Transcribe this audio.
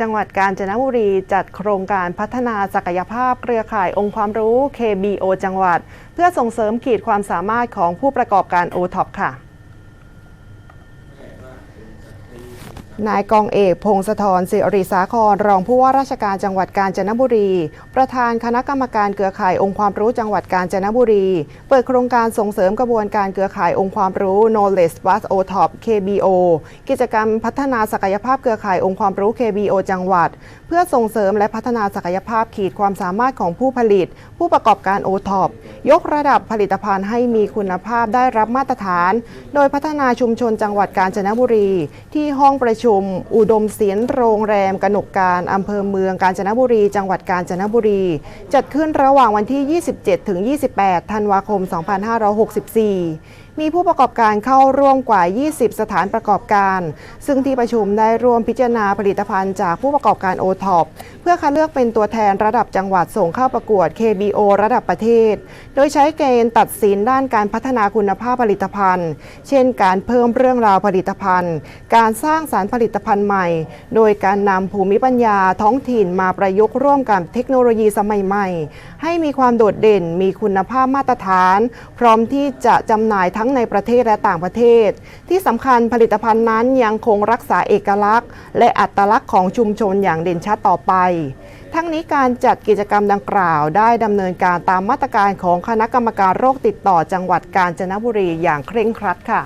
จังหวัดกาญจนบุรีจัดโครงการพัฒนาศักยภาพเครือข่ายองค์ความรู้ KBO จังหวัด เพื่อส่งเสริมขีดความสามารถของผู้ประกอบการ o t o p ค่ะ นายกองเอกพงศธรสิริสาคร รองผู้ว่าราชการจังหวัดกาญจนบุรี ประธานคณะกรรมการเครือข่ายองค์ความรู้จังหวัดกาญจนบุรี เปิดโครงการส่งเสริมกระบวนการเครือข่ายองค์ความรู้ Knowledge Plus o t o p KBO กิจกรรมพัฒนาศักยภาพเครือข่ายองค์ความรู้ KBO จังหวัด เพื่อส่งเสริมและพัฒนาศักยภาพขีดความสามารถของผู้ผลิต ผู้ประกอบการ o t o p ยกระดับผลิตภัณฑ์ให้มีคุณภาพได้รับมาตรฐาน โดยพัฒนาชุมชนจังหวัดกาญจนบุรี ที่ห้องประชุมอุดมศิลป์โรงแรมกนกการอำเภอเมืองกาญจนบุรี จังหวัดกาญจนบุรี จัดขึ้นระหว่างวันที่ 27 ถึง 28 ธันวาคม 2564 มีผู้ประกอบการเข้าร่วมกว่า 20 สถานประกอบการ ซึ่งที่ประชุมได้ร่วมพิจารณาผลิตภัณฑ์จากผู้ประกอบการโอท็อปเพื่อคัดเลือกเป็นตัวแทนระดับจังหวัดส่งเข้าประกวด KBO ระดับประเทศ โดยใช้เกณฑ์ตัดสินด้านการพัฒนาคุณภาพผลิตภัณฑ์ เช่น การเพิ่มเรื่องราวผลิตภัณฑ์ การสร้างสารผลิตภัณฑ์ใหม่ โดยการนำภูมิปัญญาท้องถิ่นมาประยุกต์ร่วมกับเทคโนโลยีสมัยใหม่ ให้มีความโดดเด่นมีคุณภาพมาตรฐาน พร้อมที่จะจำหน่ายทั้งงในประเทศและต่างประเทศ ที่สำคัญผลิตภัณฑ์นั้นยังคงรักษาเอกลักษณ์ และอัตลักษณ์ของชุมชนอย่างเด่นชัดต่อไป ทั้งนี้การจัดกิจกรรมดังกล่าวได้ดำเนินการตามมาตรการของคณะกรรมการโรคติดต่อจังหวัดกาญจนบุรีอย่างเคร่งครัดค่ะ